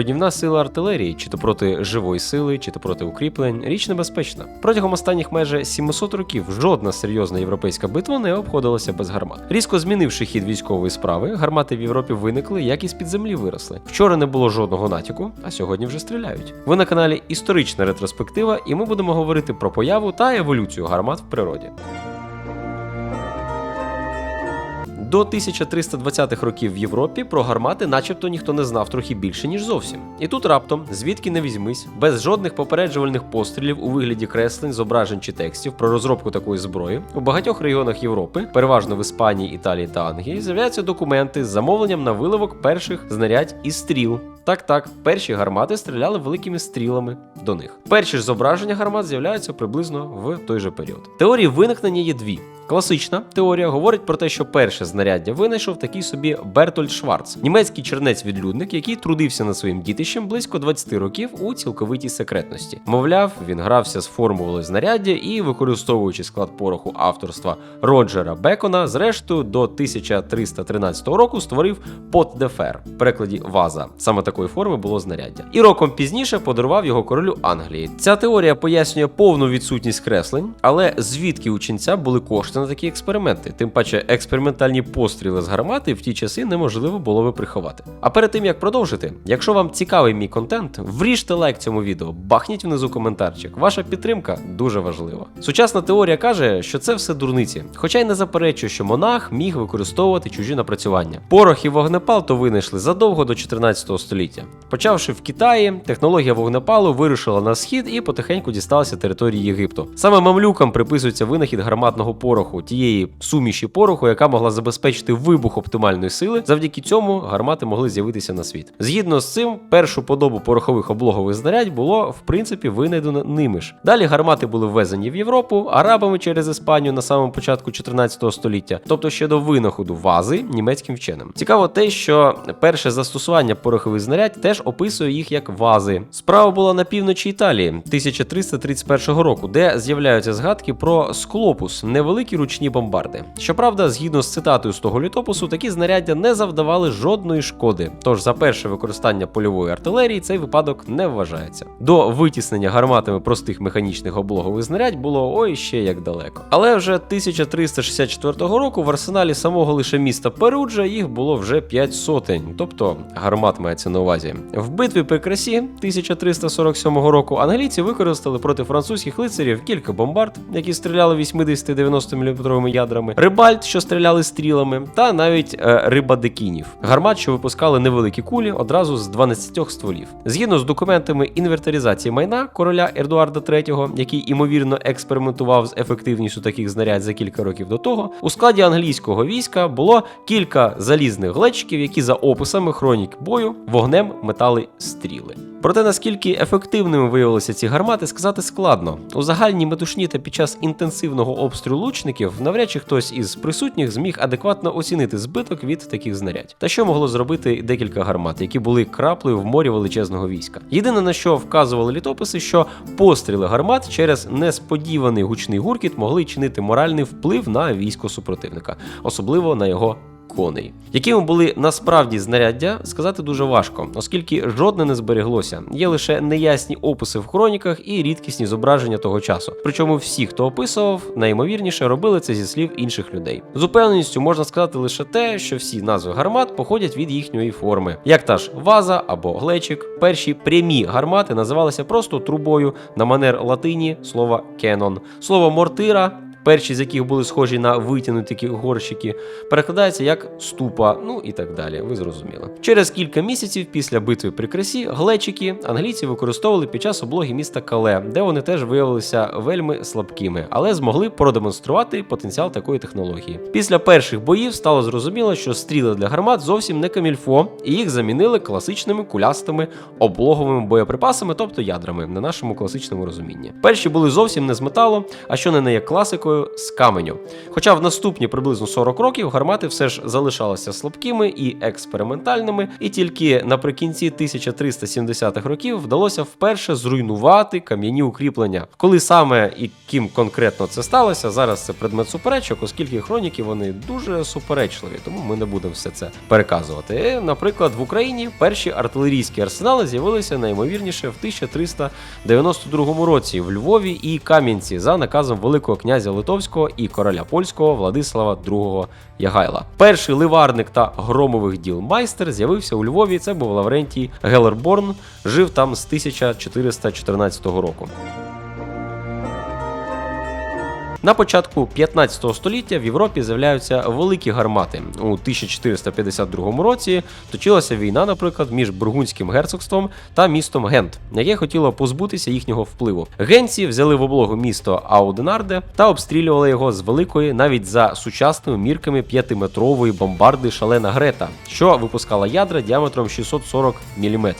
Руйнівна сила артилерії, чи то проти живої сили, чи то проти укріплень, річ небезпечна. Протягом останніх майже 700 років жодна серйозна європейська битва не обходилася без гармат. Різко змінивши хід військової справи, гармати в Європі виникли, як із під землі виросли. Вчора не було жодного натяку, а сьогодні вже стріляють. Ви на каналі Історична ретроспектива, і ми будемо говорити про появу та еволюцію гармат в природі. До 1320-х років в Європі про гармати, начебто, ніхто не знав трохи більше, ніж зовсім. І тут раптом, звідки не візьмись, без жодних попереджувальних пострілів у вигляді креслень, зображень чи текстів про розробку такої зброї, у багатьох регіонах Європи, переважно в Іспанії, Італії та Англії, з'являються документи з замовленням на виливок перших знарядь і стріл. Так, так, перші гармати стріляли великими стрілами до них. Перші ж зображення гармат з'являються приблизно в той же період. Теорії виникнення є дві. Класична теорія говорить про те, що перше знаряддя винайшов такий собі Бертольд Шварц, німецький чернець-відлюдник, який трудився над своїм дітищем близько 20 років у цілковитій секретності. Мовляв, він грався з формулою знаряддя і, використовуючи склад пороху авторства Роджера Бекона, зрештою до 1313 року створив Пот де Фер, перекладі ваза. Саме такої форми було знаряддя. І роком пізніше подарував його королю Англії. Ця теорія пояснює повну відсутність креслень, але звідки у ченця були кошти на такі експерименти? Тим паче, експериментальні постріли з гармати в ті часи неможливо було би приховати. А перед тим як продовжити, якщо вам цікавий мій контент, вріжте лайк цьому відео, бахніть внизу коментарчик. Ваша підтримка дуже важлива. Сучасна теорія каже, що це все дурниці, хоча й не заперечує, що монах міг використовувати чужі напрацювання. Порох і вогнепал то винайшли задовго до 14 століття. Почавши в Китаї, технологія вогнепалу вирушила на схід і потихеньку дісталася території Єгипту. Саме мамлюкам приписується винахід гарматного пороху, тієї суміші пороху, яка могла забезпечити вибух оптимальної сили. Завдяки цьому гармати могли з'явитися на світ. Згідно з цим, першу подобу порохових облогових знарядь було в принципі винайдено ними ж. Далі гармати були ввезені в Європу арабами через Іспанію на самому початку 14 століття, тобто ще до винаходу вази німецьким вченим. Цікаво те, що перше застосування порохових знарядь теж описує їх як вази. Справа була на півночі Італії 1331 року, де з'являються згадки про склопус, невеликі ручні бомбарди. Щоправда, згідно з цитатою з того літопису, такі знаряддя не завдавали жодної шкоди. Тож за перше використання польової артилерії цей випадок не вважається. До витіснення гарматами простих механічних облогових знарядь було ой ще як далеко. Але вже 1364 року в арсеналі самого лише міста Перуджа їх було вже 5 сотень, тобто гармат мається на увазі. В битві при красі 1347 року англійці використали проти французьких лицарів кілька бомбард, які стріляли 80-90 мм ядрами, рибальт, що стріляли стрілами, та навіть е, рибадекінів. Гармат, що випускали невеликі кулі одразу з 12 стволів. Згідно з документами інвентаризації майна короля Едуарда III, який імовірно експериментував з ефективністю таких знарядь за кілька років до того, у складі англійського війська було кілька залізних глечиків, які за описами хронік бою вогнем метали стріли. Проте наскільки ефективними виявилися ці гармати, сказати складно. У загальній метушні та під час інтенсивного обстрілу лучників навряд чи хтось із присутніх зміг адекватно оцінити збиток від таких знарядь. Та що могло зробити декілька гармат, які були краплею в морі величезного війська. Єдине на що вказували літописи, що постріли гармат через несподіваний гучний гуркіт могли чинити моральний вплив на військо супротивника, особливо на його коней. Якими були насправді знаряддя, сказати дуже важко, оскільки жодне не збереглося. Є лише неясні описи в хроніках і рідкісні зображення того часу. Причому всі, хто описував, найімовірніше робили це зі слів інших людей. З упевненістю можна сказати лише те, що всі назви гармат походять від їхньої форми, як та ж ваза або глечик. Перші прямі гармати називалися просто трубою на манер латині слова кенон. Слово мортира перші з яких були схожі на витягнуті горщики, перекладається як ступа, ну і так далі. Ви зрозуміли. Через кілька місяців після битви при красі глечики англійці використовували під час облоги міста Кале, де вони теж виявилися вельми слабкими, але змогли продемонструвати потенціал такої технології. Після перших боїв стало зрозуміло, що стріли для гармат зовсім не камільфо, і їх замінили класичними кулястими облоговими боєприпасами, тобто ядрами, на нашому класичному розумінні. Перші були зовсім не з металу, а що не не є класикою. Великою з каменю. Хоча в наступні приблизно 40 років гармати все ж залишалися слабкими і експериментальними, і тільки наприкінці 1370-х років вдалося вперше зруйнувати кам'яні укріплення. Коли саме і ким конкретно це сталося, зараз це предмет суперечок, оскільки хроніки вони дуже суперечливі, тому ми не будемо все це переказувати. Е, Наприклад, в Україні перші артилерійські арсенали з'явилися найімовірніше в 1392 році в Львові і Кам'янці за наказом Великого князя Литовського і короля польського Владислава II Ягайла. Перший ливарник та громових діл майстер з'явився у Львові. Це був Лаврентій Гелерборн, жив там з 1414 року. На початку 15 століття в Європі з'являються великі гармати. У 1452 році точилася війна, наприклад, між Бургундським герцогством та містом Гент, яке хотіло позбутися їхнього впливу. Генці взяли в облогу місто Ауденарде та обстрілювали його з великої, навіть за сучасними мірками п'ятиметрової бомбарди Шалена Грета, що випускала ядра діаметром 640 мм.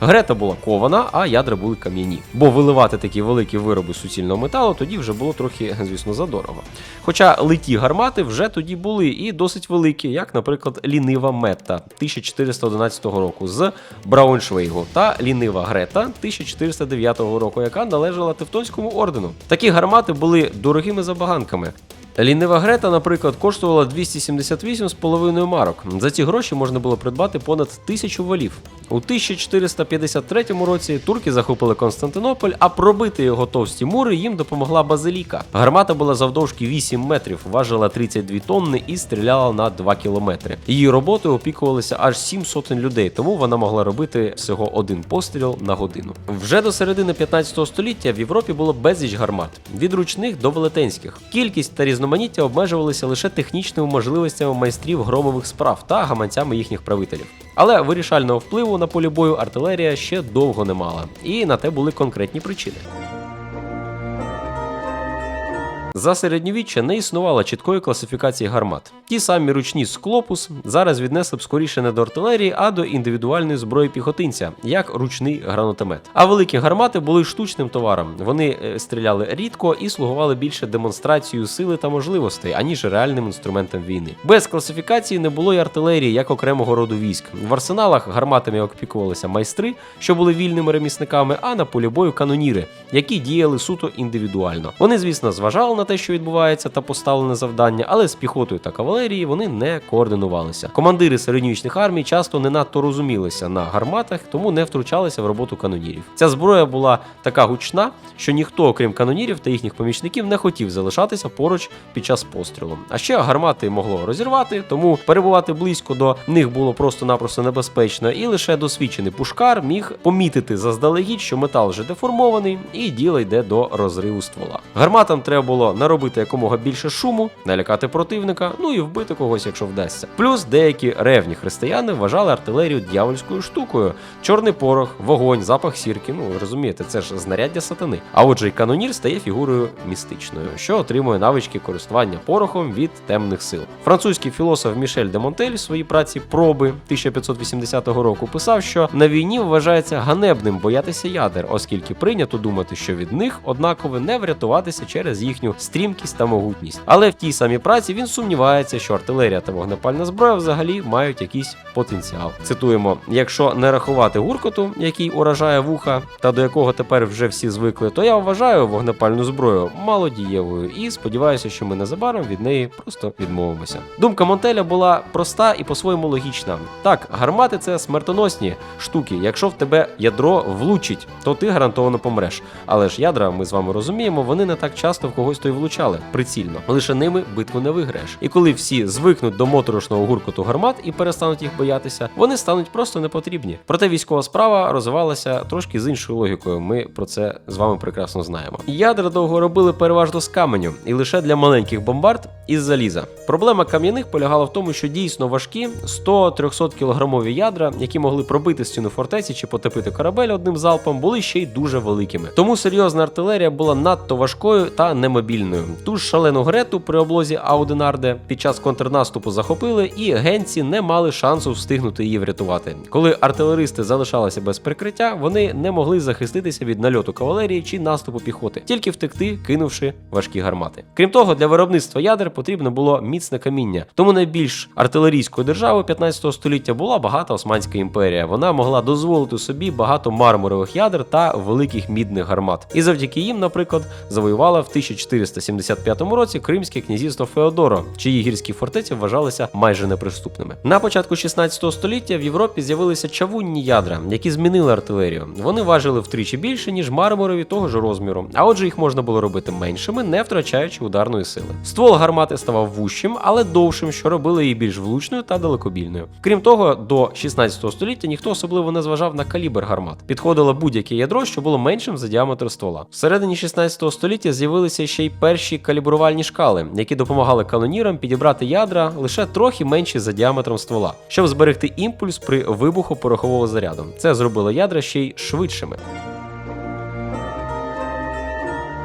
Грета була кована, а ядра були кам'яні. Бо виливати такі великі вироби суцільного металу тоді вже було трохи, звісно, задорого. Хоча литі гармати вже тоді були і досить великі, як, наприклад, лінива Метта 1411 року з Брауншвейгу та лінива Грета 1409 року, яка належала Тевтонському ордену. Такі гармати були дорогими забаганками. Лінива Грета, наприклад, коштувала 278,5 марок. За ці гроші можна було придбати понад тисячу валів. У 1453 році турки захопили Константинополь, а пробити його товсті мури їм допомогла базиліка. Гармата була завдовжки 8 метрів, важила 32 тонни і стріляла на 2 кілометри. Її роботою опікувалися аж 7 сотень людей, тому вона могла робити всього один постріл на годину. Вже до середини 15 століття в Європі було безліч гармат від ручних до велетенських. Кількість та різноманіття обмежувалися лише технічними можливостями майстрів громових справ та гаманцями їхніх правителів. Але вирішального впливу на полі бою артилерія ще довго не мала, і на те були конкретні причини. За середньовіччя не існувало чіткої класифікації гармат. Ті самі ручні склопус зараз віднесли б скоріше не до артилерії, а до індивідуальної зброї піхотинця, як ручний гранатомет. А великі гармати були штучним товаром. Вони е, стріляли рідко і слугували більше демонстрацією сили та можливостей, аніж реальним інструментом війни. Без класифікації не було й артилерії як окремого роду військ. В арсеналах гарматами опікувалися майстри, що були вільними ремісниками, а на полі бою каноніри, які діяли суто індивідуально. Вони, звісно, зважали на те, що відбувається, та поставлене завдання, але з піхотою та кавалерією вони не координувалися. Командири середньовічних армій часто не надто розумілися на гарматах, тому не втручалися в роботу канонірів. Ця зброя була така гучна, що ніхто, окрім канонірів та їхніх помічників, не хотів залишатися поруч під час пострілу. А ще гармати могло розірвати, тому перебувати близько до них було просто-напросто небезпечно, і лише досвідчений пушкар міг помітити заздалегідь, що метал вже деформований, і діло йде до розриву ствола. Гарматам треба було наробити якомога більше шуму, налякати противника, ну і вбити когось, якщо вдасться. Плюс деякі ревні християни вважали артилерію дьявольською штукою. Чорний порох, вогонь, запах сірки. Ну розумієте, це ж знаряддя сатани. А отже, й канонір стає фігурою містичною, що отримує навички користування порохом від темних сил. Французький філософ Мішель де Монтель в своїй праці проби 1580 року писав, що на війні вважається ганебним боятися ядер, оскільки прийнято думати, що від них однаково не врятуватися через їхню стрімкість та могутність. Але в тій самій праці він сумнівається, що артилерія та вогнепальна зброя взагалі мають якийсь потенціал. Цитуємо: якщо не рахувати гуркоту, який уражає вуха, та до якого тепер вже всі звикли, то я вважаю вогнепальну зброю малодієвою і сподіваюся, що ми незабаром від неї просто відмовимося. Думка Монтеля була проста і по-своєму логічна. Так, гармати це смертоносні штуки. Якщо в тебе ядро влучить, то ти гарантовано помреш. Але ж ядра, ми з вами розуміємо, вони не так часто в когось то й влучали прицільно. Лише ними битву не виграєш. І коли всі звикнуть до моторошного гуркоту гармат і перестануть їх боятися, вони стануть просто непотрібні. Проте військова справа розвивалася трошки з іншою логікою. Ми про це з вами прекрасно знаємо. Ядра довго робили переважно з каменю і лише для маленьких бомбард із заліза. Проблема кам'яних полягала в тому, що дійсно важкі 100-300 кілограмові ядра, які могли пробити стіну фортеці чи потопити корабель одним залпом, були ще й дуже великими. Тому серйозна артилерія була надто важкою та немобільною. Ту ж шалену Грету при облозі Ауденарде під час контрнаступу захопили, і генці не мали шансу встигнути її врятувати. Коли артилеристи залишалися без прикриття, вони не могли захиститися від нальоту кавалерії чи наступу піхоти, тільки втекти, кинувши важкі гармати. Крім того, для виробництва ядер потрібно було міцне каміння. Тому найбільш артилерійською державою 15 століття була багата Османська імперія. Вона могла дозволити собі багато мармурових ядер та великих мідних гармат. І завдяки їм, наприклад, завоювала в 1475 році Кримське князівство Феодоро, чиї гірські фортеці вважалися майже неприступними. На початку 16 століття в Європі з'явилися чавунні ядра, які змінили артилерію. Вони важили втричі більше, ніж мармурові того ж розміру, а отже, їх можна було робити меншими, не втрачаючи ударної сили. Ствол гармати ставав вущим, але довшим, що робило її більш влучною та далекобільною. Крім того, до 16 століття ніхто особливо не зважав на калібр гармат. Підходило будь-яке ядро, що було меншим за діаметр ствола. Всередині 16 століття з'явилися ще й перші калібрувальні шкали, які допомагали канонірам підібрати ядра лише трохи менші за діаметром ствола, щоб зберегти імпульс при вибуху порохового заряду. Це зробило ядра ще й швидшими.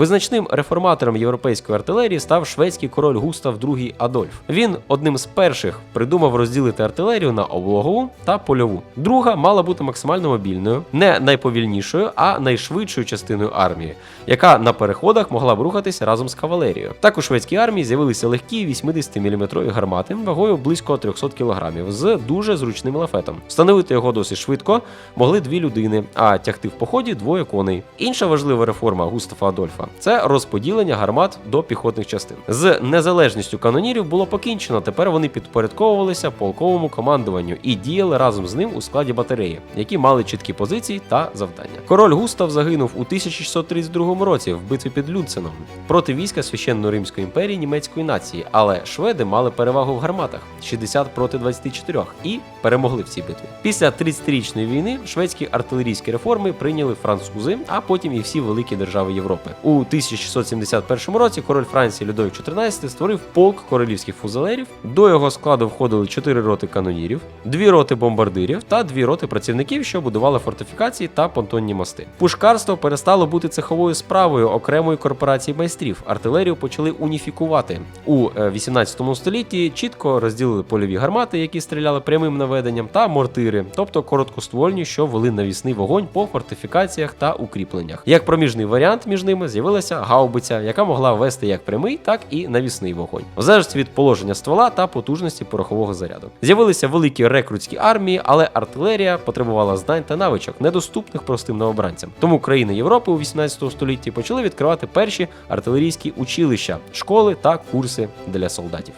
Визначним реформатором європейської артилерії став шведський король Густав II Адольф. Він одним з перших придумав розділити артилерію на облогову та польову. Друга мала бути максимально мобільною, не найповільнішою, а найшвидшою частиною армії, яка на переходах могла б рухатися разом з кавалерією. Так у шведській армії з'явилися легкі 80-мм гармати вагою близько 300 кг з дуже зручним лафетом. Встановити його досить швидко могли дві людини, а тягти в поході двоє коней. Інша важлива реформа Густава Адольфа це розподілення гармат до піхотних частин. З незалежністю канонірів було покінчено. Тепер вони підпорядковувалися полковому командуванню і діяли разом з ним у складі батареї, які мали чіткі позиції та завдання. Король Густав загинув у 1632 році в битві під Люценом проти війська священно Римської імперії німецької нації, але шведи мали перевагу в гарматах 60 проти 24 і перемогли в цій битві. Після 30-річної війни шведські артилерійські реформи прийняли французи, а потім і всі великі держави Європи. У 1671 році король Франції Людовик XIV створив полк королівських фузелерів. До його складу входили 4 роти канонірів, 2 роти бомбардирів та 2 роти працівників, що будували фортифікації та понтонні мости. Пушкарство перестало бути цеховою справою окремої корпорації майстрів. Артилерію почали уніфікувати у е, 18 столітті. Чітко розділили польові гармати, які стріляли прямим наведенням, та мортири, тобто короткоствольні, що вели навісний вогонь по фортифікаціях та укріпленнях. Як проміжний варіант між ними з'явилася гаубиця, яка могла вести як прямий, так і навісний вогонь, в залежності від положення ствола та потужності порохового заряду. З'явилися великі рекрутські армії, але артилерія потребувала знань та навичок, недоступних простим новобранцям. Тому країни Європи у 18 столітті почали відкривати перші артилерійські училища, школи та курси для солдатів.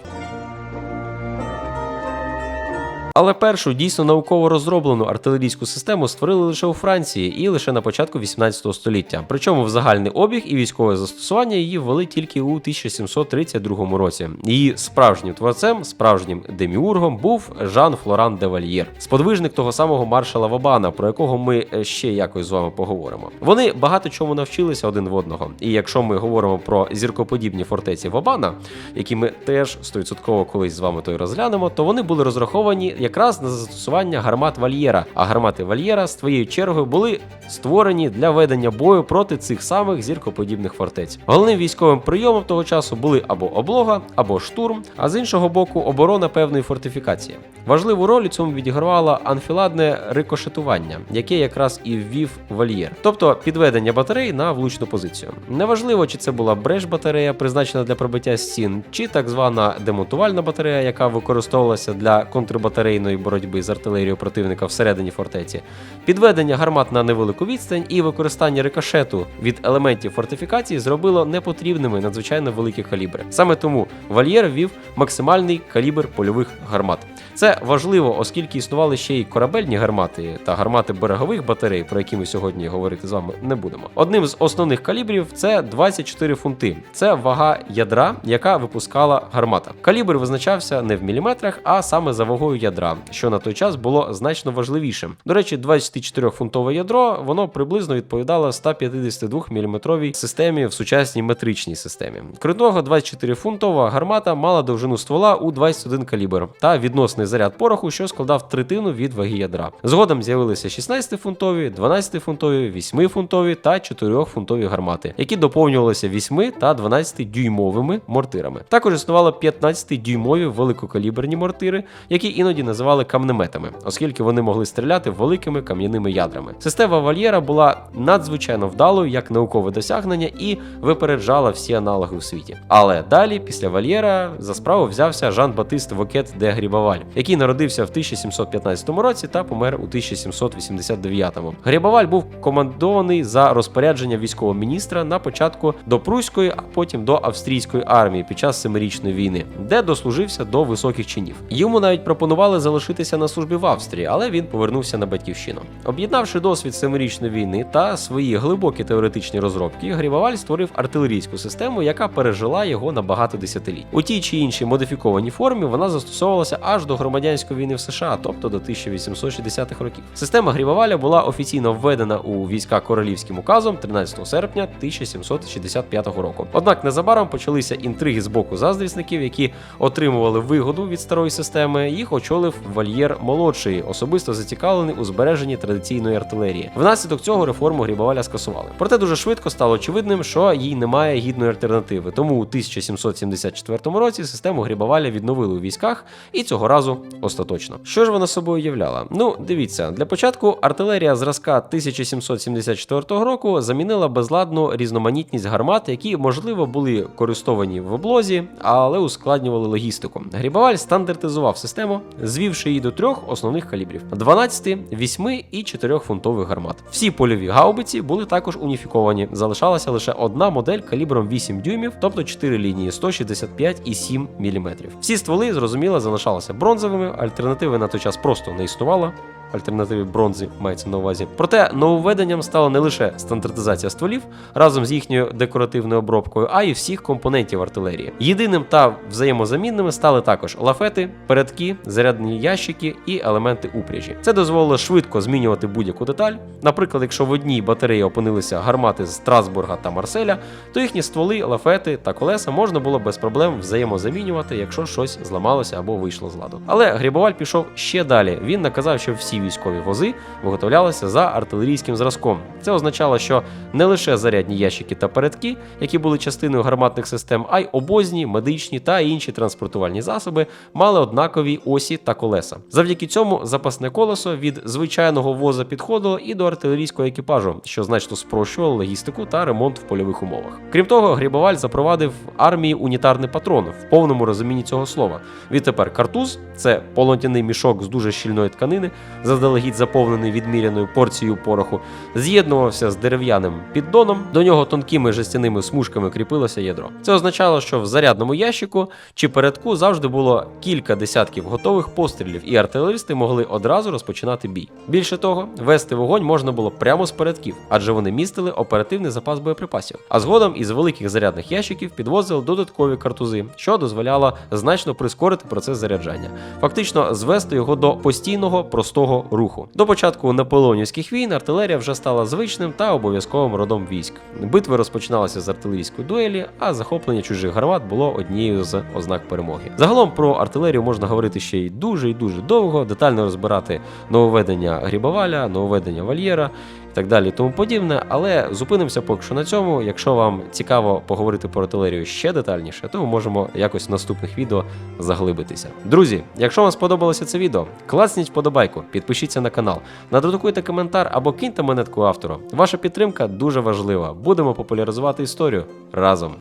Але першу дійсно науково розроблену артилерійську систему створили лише у Франції і лише на початку 18 століття. Причому в загальний обіг і військове застосування її ввели тільки у 1732 році. Її справжнім творцем, справжнім деміургом був Жан Флоран де Вальєр, сподвижник того самого маршала Вабана, про якого ми е, ще якось з вами поговоримо. Вони багато чому навчилися один в одного. І якщо ми говоримо про зіркоподібні фортеці Вабана, які ми теж 100% колись з вами то й розглянемо, то вони були розраховані якраз на застосування гармат Вальєра. А гармати Вальєра з твоєю чергою були створені для ведення бою проти цих самих зіркоподібних фортець. Головним військовим прийомом того часу були або облога, або штурм, а з іншого боку, оборона певної фортифікації. Важливу роль у цьому відігравало анфіладне рикошетування, яке якраз і ввів вольєр, тобто підведення батарей на влучну позицію. Неважливо, чи це була бреш батарея, призначена для пробиття стін, чи так звана демонтувальна батарея, яка використовувалася для контрбатарейної боротьби з артилерією противника всередині фортеці, підведення гармат на невелику відстань і використання рикошету від елементів фортифікації зробило непотрібними надзвичайно великі калібри. Саме тому вольєр ввів максимальний калібр польових гармат. Це важливо, оскільки існували ще й корабельні гармати та гармати берегових батарей, про які ми сьогодні говорити з вами не будемо. Одним з основних калібрів це 24 фунти. Це вага ядра, яка випускала гармата. Калібр визначався не в міліметрах, а саме за вагою ядра. Ядра, що на той час було значно важливішим. До речі, 24-фунтове ядро воно приблизно відповідало 152 мм системі в сучасній метричній системі. Крім того, 24-фунтова гармата мала довжину ствола у 21 калібр та відносний заряд пороху, що складав третину від ваги ядра. Згодом з'явилися 16-фунтові, 12-фунтові, 8-фунтові та 4-фунтові гармати, які доповнювалися 8 та 12-дюймовими мортирами. Також існувало 15-дюймові великокаліберні мортири, які іноді називали камнеметами, оскільки вони могли стріляти великими кам'яними ядрами. Система Вальєра була надзвичайно вдалою як наукове досягнення і випереджала всі аналоги у світі. Але далі, після Вальєра, за справу взявся Жан Батист Вокет де Грібаваль, який народився в 1715 році та помер у 1789. Грібаваль був командований за розпорядження військового міністра на початку до пруської, а потім до австрійської армії під час семирічної війни, де дослужився до високих чинів. Йому навіть пропонували залишитися на службі в Австрії, але він повернувся на батьківщину. Об'єднавши досвід семирічної війни та свої глибокі теоретичні розробки, Грібаваль створив артилерійську систему, яка пережила його на багато десятиліть. У тій чи іншій модифікованій формі вона застосовувалася аж до громадянської війни в США, тобто до 1860-х років. Система Грібаваля була офіційно введена у війська королівським указом 13 серпня 1765 року. Однак незабаром почалися інтриги з боку заздрісників, які отримували вигоду від старої системи. Їх очолив вольєр молодший, особисто зацікавлений у збереженні традиційної артилерії. Внаслідок цього реформу Грібаваля скасували. Проте дуже швидко стало очевидним, що їй немає гідної альтернативи. Тому у 1774 році систему Грібаваля відновили у військах, і цього разу остаточно. Що ж вона собою являла? Ну, дивіться, для початку артилерія зразка 1774 року замінила безладну різноманітність гармат, які можливо були користовані в облозі, але ускладнювали логістику. Грібаваль стандартизував систему, звівши її до трьох основних калібрів: 12, 8 і 4 фунтових гармат. Всі польові гаубиці були також уніфіковані. Залишалася лише одна модель калібром 8 дюймів, тобто 4 лінії 165 і 7 мм. Всі стволи, зрозуміло, залишалися бронзовими, альтернативи на той час просто не існувало. Альтернативи бронзи мається на увазі. Проте нововведенням стала не лише стандартизація стволів разом з їхньою декоративною обробкою, а й всіх компонентів артилерії. Єдиним та взаємозамінними стали також лафети, передки, зарядні ящики і елементи упряжі. Це дозволило швидко змінювати будь-яку деталь. Наприклад, якщо в одній батареї опинилися гармати з Страсбурга та Марселя, то їхні стволи, лафети та колеса можна було без проблем взаємозамінювати, якщо щось зламалося або вийшло з ладу. Але Грібоваль пішов ще далі. Він наказав, що всі військові вози виготовлялися за артилерійським зразком. Це означало, що не лише зарядні ящики та передки, які були частиною гарматних систем, а й обозні, медичні та інші транспортувальні засоби мали однакові осі та колеса. Завдяки цьому запасне колесо від звичайного воза підходило і до артилерійського екіпажу, що значно спрощувало логістику та ремонт в польових умовах. Крім того, Грібоваль запровадив армії унітарний патрон в повному розумінні цього слова. Відтепер картуз це полотняний мішок з дуже щільної тканини, заздалегідь заповнений відміряною порцією пороху, з'єднувався з дерев'яним піддоном. До нього тонкими жестяними смужками кріпилося ядро. Це означало, що в зарядному ящику чи передку завжди було кілька десятків готових пострілів, і артилеристи могли одразу розпочинати бій. Більше того, вести вогонь можна було прямо з передків, адже вони містили оперативний запас боєприпасів. А згодом із великих зарядних ящиків підвозили додаткові картузи, що дозволяло значно прискорити процес заряджання, фактично звести його до постійного простого руху. До початку наполеонівських війн артилерія вже стала звичним та обов'язковим родом військ. Битви розпочиналися з артилерійської дуелі, а захоплення чужих гармат було однією з ознак перемоги. Загалом про артилерію можна говорити ще й дуже і дуже довго, детально розбирати нововведення Грібоваля, нововведення Вольєра і так далі, тому подібне. Але зупинимося поки що на цьому. Якщо вам цікаво поговорити про артилерію ще детальніше, то ми можемо якось в наступних відео заглибитися. Друзі, якщо вам сподобалося це відео, класніть вподобайку, підпишіться на канал, надрукуйте коментар або киньте монетку автору. Ваша підтримка дуже важлива. Будемо популяризувати історію разом.